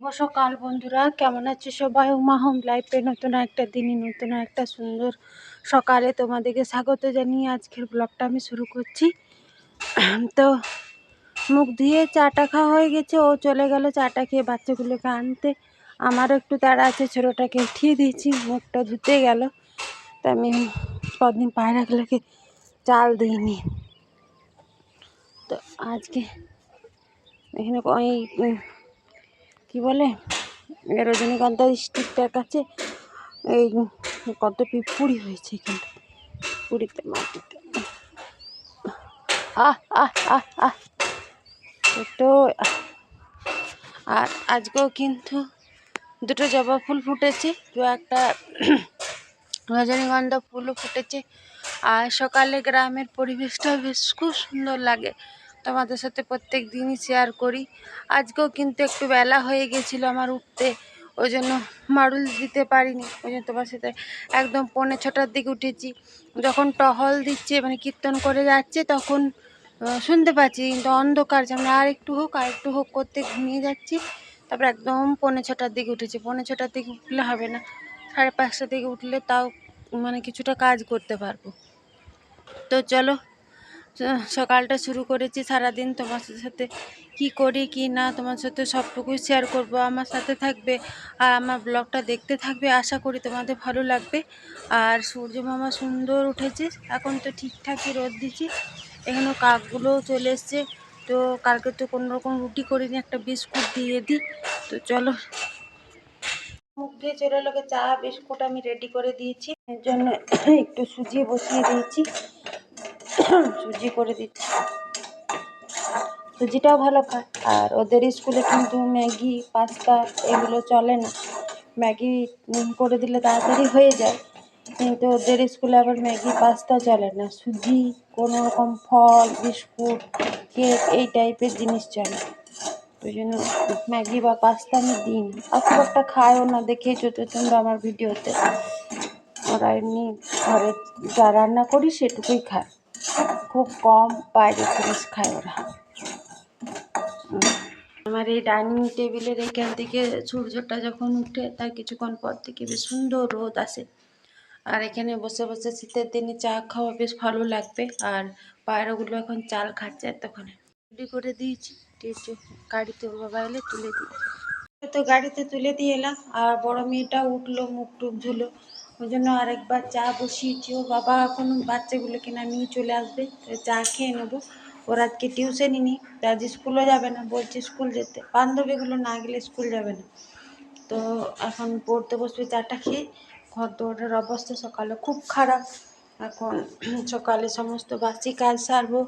সকাল বন্ধুরা, কেমন আছো সবাই? উমা হোম লাইফে নতুন একটা দিনই নতুন একটা সুন্দর সকালে তোমাদেরকে স্বাগত জানিয়ে আজকের ব্লগটা আমি শুরু করছি। তো মুখ ধুয়ে চাটা খাওয়া হয়ে গেছে, ও চলে গেল চাটা খেয়ে বাচ্চাগুলোকে আনতে। আমারও একটু তাড়া আছে, ছোটোটাকে উঠিয়ে দিয়েছি, মুখটা ধুতে গেল। তা আমি কদিন পায়রাগুলোকে চাল দিইনি। তো আজকে এখানে ওই কি বলে? রজনীগন্ধা স্টিকটার কাছে এই কত পিঁপুড়ি হয়েছে এখানটা। পুরীতে, মাটিতে। আহ আহ আহ আহ। তো আর আজকেও কিন্তু দুটো জবা ফুল ফুটেছে তো একটা রজনীগন্ধা ফুলও ফুটেছে। আর সকালে গ্রামের পরিবেশটা বেশ খুব সুন্দর লাগে। তোমাদের সাথে প্রত্যেক দিনই শেয়ার করি। আজকেও কিন্তু একটু বেলা হয়ে গেছিল আমার উঠতে, ওই জন্য মারুল দিতে পারিনি। ওই জন্য তোমার সাথে একদম পৌনে ছটার দিকে উঠেছি। যখন টহল দিচ্ছে মানে কীর্তন করে যাচ্ছে, তখন শুনতে পাচ্ছি কিন্তু অন্ধকার, যেমন আর একটু হোক, আর একটু হোক করতে ঘুমিয়ে যাচ্ছি। তারপর একদম পৌনে ছটার দিকে উঠেছি। পৌনে ছটার দিকে উঠলে হবে না। সাড়ে পাঁচটার দিকে উঠলে তাও মানে কিছুটা কাজ করতে পারব। তো চলো সকালটা শুরু করেছি সারাদিন তোমার সাথে কি করি, কি না, তোমার সাথে সবটুকুই শেয়ার করব, আমার সাথে থাকবে আর আমার ব্লগটা দেখতে থাকবে, আশা করি তোমাদের ভালো লাগবে। আর সূর্য মামা সুন্দর উঠেছে, এখন তো ঠিকঠাকই রোদ দিচ্ছি এখানেও কাকগুলোও চলে এসছে, তো কালকে তো কোনো রকম রুটি করিনি, একটা বিস্কুট দিয়ে দিই, তো চলো। মুখ দিয়ে চলে লোকে চা, বিস্কুট আমি রেডি করে দিয়েছি, এর জন্য একটু সুজি বসিয়ে দিয়েছি। সুজি করে দিচ্ছি। সুজিটাও ভালো খায়। আর ওদের স্কুলে কিন্তু ম্যাগি, পাস্তা এগুলো চলে না। ম্যাগি করে দিলে তাড়াতাড়ি হয়ে যায়। কিন্তু ওদের স্কুলে আবার ম্যাগি, পাস্তা চলে না। সুজি, কোনো রকম ফল, বিস্কুট, কেক এই টাইপের জিনিস চলে। ওই জন্য ম্যাগি বা পাস্তা আমি দিই না আর খায়ও না দেখেই তো তোমরা আমার ভিডিওতে। ওরা এমনি ঘরে যা রান্না করি সেটুকুই খায়। খুব কম বাইরের জিনিস খায় ওরা। আমার এই ডাইনিং টেবিলের এইখান থেকে সূর্যটা যখন উঠে, তার কিছুক্ষণ পর থেকে বেশ সুন্দর রোদ আসে। আর এখানে বসে বসে শীতের দিনে চা খাওয়া বেশ ভালো লাগবে। আর পায়রাগুলো এখন চাল খাচ্ছে তখন রেডি করে দিয়েছি। দিয়েছি গাড়িতে এলে তুলে দিই তো গাড়িতে তুলে দিয়ে এলাম। আর বড় মেয়েটা উঠল, মুখ টুক ধুলো। ওই জন্য আরেকবার চা বসিয়েছি। ও বাবা এখন বাচ্চাগুলোকে না নিয়ে চলে আসবে চা খেয়ে নেব। ওর আজকে টিউশনই নেই, তো আজ স্কুলও যাবে না, বলছে স্কুল যেতে। বান্ধবীগুলো না গেলে স্কুল যাবে না। তো এখন পড়তে বসবে চাটা খেয়ে। ঘর দৌড়ের অবস্থা সকালে খুব খারাপ। এখন সকালে সমস্ত বাসি কাজ সারবো,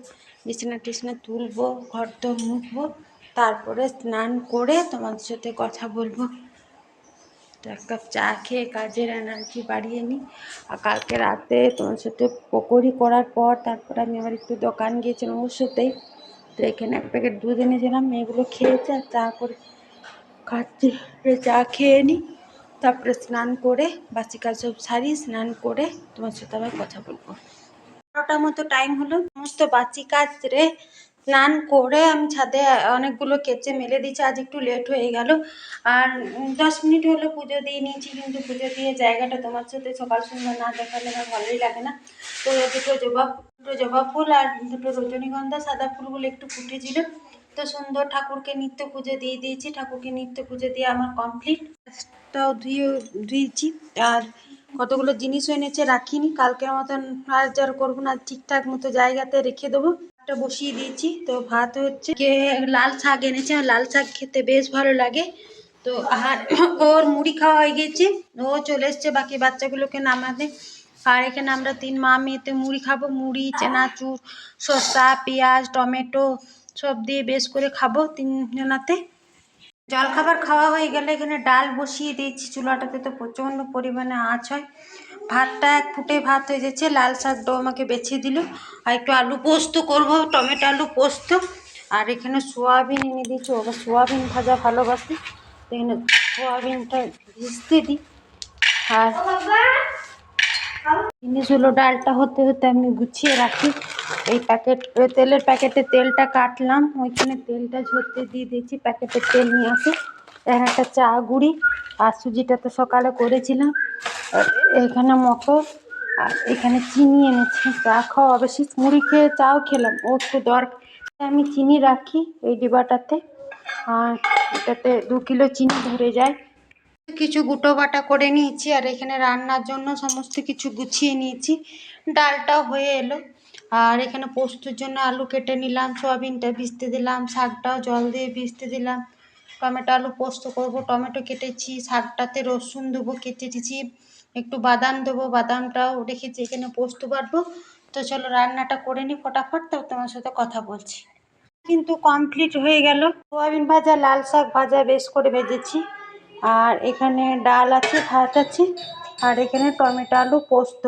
বিছানা টিছনা তুলবো, ঘর তো মুখবো তারপরে স্নান করে তোমাদের সাথে কথা বলব। এক কাপ চা খেয়ে কাজের এনার্জি বাড়িয়ে নিই। আর কালকে রাতে তোমার সাথে পকোড়ি করার পর তারপর আমি আবার একটু দোকান গিয়েছিলাম সাথেই তো এখানে এক প্যাকেট দুধ এনেছিলাম, মেয়েগুলো খেয়েছে আর চা করে খাচ্ছি। চা খেয়ে নিই, তারপরে স্নান করে, বাসি কাজ সব সারি স্নান করে তোমার সাথে আবার কথা বলব। বারোটার মতো টাইম হলো, সমস্ত বাসি কাজ রে স্নান করে আমি ছাদে অনেকগুলো কেচে মেলে দিয়েছি। আজ একটু লেট হয়ে গেল। আর দশ মিনিট হলো পুজো দিয়ে নিয়েছি, কিন্তু পুজো দিয়ে জায়গাটা তোমার সাথে সকাল সন্ধ্যা না দেখালে আমার ভালোই লাগে না। তো দুটো জবা দুটো জবা ফুল আর দুটো রজনীগন্ধা সাদা ফুলগুলো একটু ফুটেছিল। তো সুন্দর ঠাকুরকে নিত্য পুজো দিয়ে দিয়েছি। ঠাকুরকে নিত্য পুজো দিয়ে আমার কমপ্লিট তাও ধুয়ে, ধুয়েছি। আর কতগুলো জিনিসও এনেছে, রাখিনি। কালকের মতন আর যার করব না, ঠিকঠাক মতো জায়গাতে রেখে দেবো। একটা বসিয়ে দিয়েছি। তো ভাত হচ্ছে কে লাল শাক এনেছে। লাল শাক খেতে বেশ ভালো লাগে। তো আর ওর মুড়ি খাওয়া হয়ে গেছে। ও চলে এসছে বাকি বাচ্চাগুলোকে নামাতে। আর এখানে আমরা তিন মা মেয়েতে মুড়ি খাব। মুড়ি, চেনাচুর, শসা, পেঁয়াজ, টমেটো সব দিয়ে বেশ করে খাব তিনজনাতে। জলখাবার খাওয়া হয়ে গেলে এখানে ডাল বসিয়ে দিয়েছি। চুলাটাতে তো প্রচণ্ড পরিমাণে আঁচ হয়। ভাতটা এক ফুটে ভাত হয়ে যাচ্ছে লাল শাকটাও আমাকে বেছে দিল। আর একটু আলু পোস্ত করব, টমেটো আলু পোস্ত। আর এখানে সোয়াবিন এনে দিয়েছি, ওরা সোয়াবিন ভাজা ভালোবাসে। এখানে সোয়াবিনটা ভিজতে দিই। আর জিনিসগুলো ডালটা হতে হতে আমি গুছিয়ে রাখি। এই প্যাকেট তেলের প্যাকেটে তেলটা কাটলাম, ওইখানে তেলটা ঝরতে দিয়ে দিয়েছি, প্যাকেটে তেল নিয়ে আসি। এখানে একটা চা গুঁড়ি, আর সুজিটা তো সকালে করেছিলাম। এখানে মটর, আর এখানে চিনি এনেছি। চা খাওয়া বেশি মুড়ি খেয়ে চাও খেলাম। ও একটু দরকার আমি চিনি রাখি এই ডিবাটাতে। আর এটাতে দু কিলো চিনি ধরে যায়। কিছু গুটো বাটা করে নিয়েছি, আর এখানে রান্নার জন্য সমস্ত কিছু গুছিয়ে নিয়েছি। ডালটাও হয়ে এলো। আর এখানে পোস্তর জন্য আলু কেটে নিলাম, সয়াবিনটা ভিজতে দিলাম, শাকটাও জল দিয়ে ভিজতে দিলাম। টমেটো আলু পোস্ত করব, টমেটো কেটেছি, শাকটাতে রসুন দেবো, কেটেছি। একটু বাদাম দেবো, বাদামটাও রেখেছি, এখানে পোস্ত বাটবো। তো চলো রান্নাটা করে নিই ফটাফট, তো তোমার সাথে কথা বলছি। কিন্তু কমপ্লিট হয়ে গেল। সোয়াবিন ভাজা, লাল শাক ভাজা বেশ করে ভেজেছি। আর এখানে ডাল আছে, ভাত আছে, আর এখানে টমেটো, আলু, পোস্ত।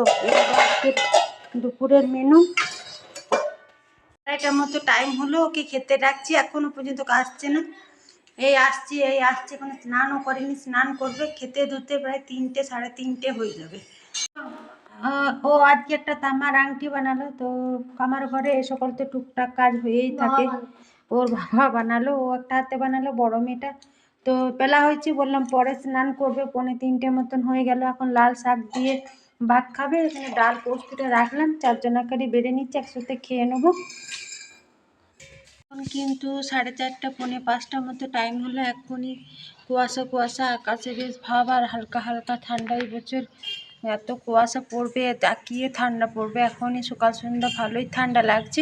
দুপুরের মেনু আড়াইটার মতো টাইম হলো, ওকে খেতে ডাকছি, এখনও পর্যন্ত আসছে না। এই আসছি এই আসছে কোনো স্নানও করেনি স্নান করবে খেতে ধুতে প্রায় তিনটে সাড়ে তিনটে হয়ে যাবে। ও আজকে একটা তামার আংটি বানালো তো আমার ঘরে এ সকল তো টুকটাক কাজ হয়েই থাকে। ওর বাবা বানালো ও একটা হাতে বানালো বড় মেয়েটা। তো পেলা হয়েছে বললাম পরে স্নান করবে পনে তিনটে মতন হয়ে গেল। এখন লাল শাক দিয়ে ভাত খাবে এখানে ডাল পোস্তটা রাখলাম চারজনাকারই বেড়ে নিচ্ছে একসাথে খেয়ে নেব। এখন কিন্তু সাড়ে চারটা, পৌনে পাঁচটার মতো টাইম হলো। এখনই কুয়াশা কুয়াশা, আকাশে বেশ ভাব আর হালকা হালকা ঠান্ডা এই বছর। এত কুয়াশা পড়বে, তাকিয়ে ঠান্ডা পড়বে। এখনই সকাল সন্ধ্যা ভালোই ঠান্ডা লাগছে।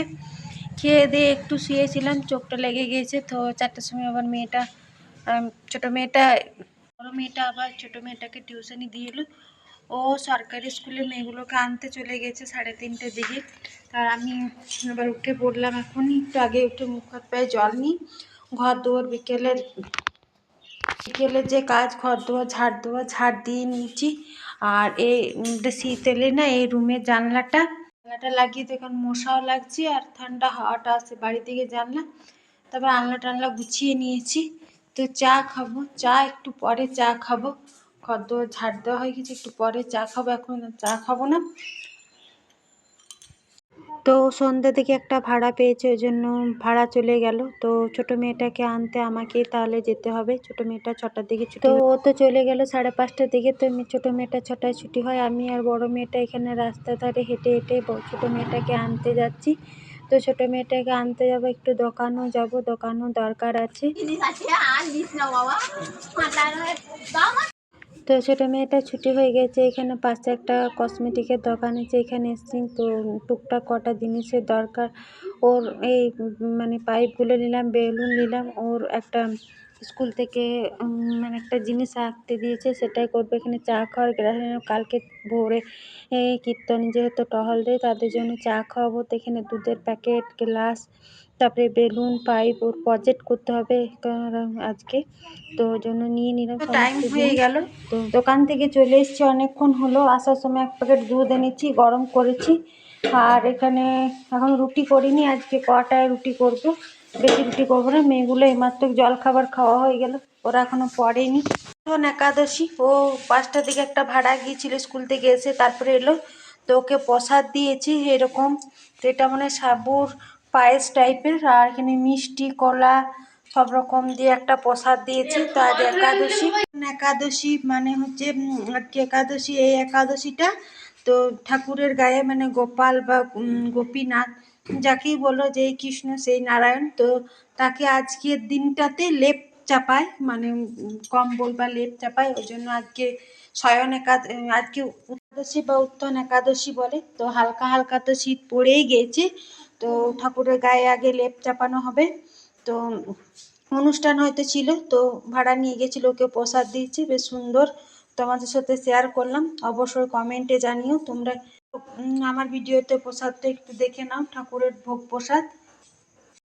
খেয়ে দিয়ে একটু শুয়েছিলাম, চোখটা লেগে গিয়েছে তো চারটার সময় আবার মেয়েটা ছোটো মেয়েটা, বড়ো মেয়েটা আবার ছোটো মেয়েটাকে টিউশনি দিয়ে এলো। ও সরকারি স্কুলে মেয়েগুলোকে আনতে চলে গেছে সাড়ে তিনটের দিকে। আর আমি এবার উঠে পড়লাম এখন একটু আগে উঠে মুখ হাত পায়ে জল নিই। ঘর দুয়ার বিকেলের বিকেলে যে কাজ, ঘর দেওয়া ঝাড় দেওয়া ঝাড় দিয়ে নিয়েছি। আর এই শীত এলে না এই রুমের জানলাটা জানলাটা লাগিয়ে তো এখন মশাও লাগছে আর ঠান্ডা হাওয়াটা আসে বাড়ি থেকে জানলা। তারপর আনলা টানলা গুছিয়ে নিয়েছি। তো চা খাব, চা একটু পরে চা খাব। দুয়ার ঝাড় দেওয়া হয়ে গেছে একটু পরে চা খাব এখন চা খাব না। তো সন্ধ্যা থেকে একটা ভাড়া পেয়েছে ওই জন্য ভাড়া চলে গেল। তো ছোট মেয়েটাকে আনতে আমাকে তাহলে যেতে হবে। ছোট মেয়েটা ছটার দিকে ছুটি তো ও তো চলে গেল সাড়ে পাঁচটার দিকে তো ছোট মেয়েটা ছটায় ছুটি হয়। আমি আর বড় মেয়েটা এখানে রাস্তার ধারে হেঁটে হেঁটে ছোট মেয়েটাকে আনতে যাচ্ছি। তো ছোট মেয়েটাকে আনতে যাব একটু দোকানও যাব দোকানও দরকার আছে। তো ছোটো মেয়েটা ছুটি হয়ে গেছে, এখানে পাশে একটা কসমেটিকের দোকান আছে, এখানে এসেছি তো টুকটাক কটা জিনিসের দরকার। ওর এই মানে পাইপগুলো নিলাম, বেলুন নিলাম, ওর একটা স্কুল থেকে মানে একটা জিনিস আঁকতে দিয়েছে, সেটাই করবে। এখানে চা খাওয়ার কালকে ভোরে, এই কীর্তন যেহেতু টহল দেয়, তাদের জন্য চা খাওয়াবো। তো এখানে দুধের প্যাকেট, গ্লাস তারপরে বেলুন পাইপ ওর প্রজেক্ট করতে হবে কারণ আজকে। তো ওই জন্য নিয়ে নিলাম টাইম হয়ে গেল। তো দোকান থেকে চলে এসেছি অনেকক্ষণ হলো। আসার সময় এক প্যাকেট দুধ এনেছি গরম করেছি। আর এখানে এখন রুটি করিনি আজকে কটায় রুটি করব? বেশি রুটি করব না মেয়েগুলো এইমাত্র জল খাবার খাওয়া হয়ে গেল। ওরা এখনও পড়েনি। এখন একাদশী ও পাঁচটা দিকে একটা ভাড়া গিয়েছিল স্কুল থেকে এসে তারপরে এলো। তো ওকে প্রসাদ দিয়েছি এরকম। তো এটা মানে সাবুর পায়েস টাইপের আর এখানে মিষ্টি, কলা সব রকম দিয়ে একটা প্রসাদ দিয়েছি তো আজ একাদশী। একাদশী মানে হচ্ছে আজকে একাদশী, এই একাদশীটা তো ঠাকুরের গায়ে মানে গোপাল বা গোপীনাথ যাকেই বলো যেই কৃষ্ণ সেই নারায়ণ তো তাকে আজকের দিনটাতে লেপ চাপায় মানে কম্বল বা লেপ চাপায়, ওই জন্য আজকে শয়ন একাদ, আজকে একাদশী বা উত্তন একাদশী বলে, তো হালকা হালকা তো শীত পড়েই গিয়েছে তো ঠাকুরের গায়ে আগে লেপ চাপানো হবে। তো অনুষ্ঠান হয়তো ছিল, তো ভাড়া নিয়ে গেছিল, ওকে প্রসাদ দিয়েছে, বেশ সুন্দর। তোমাদের সাথে শেয়ার করলাম। অবশ্যই কমেন্টে জানিও তোমরা। আমার ভিডিওতে প্রসাদটা একটু দেখে নাও, ঠাকুরের ভোগ প্রসাদ।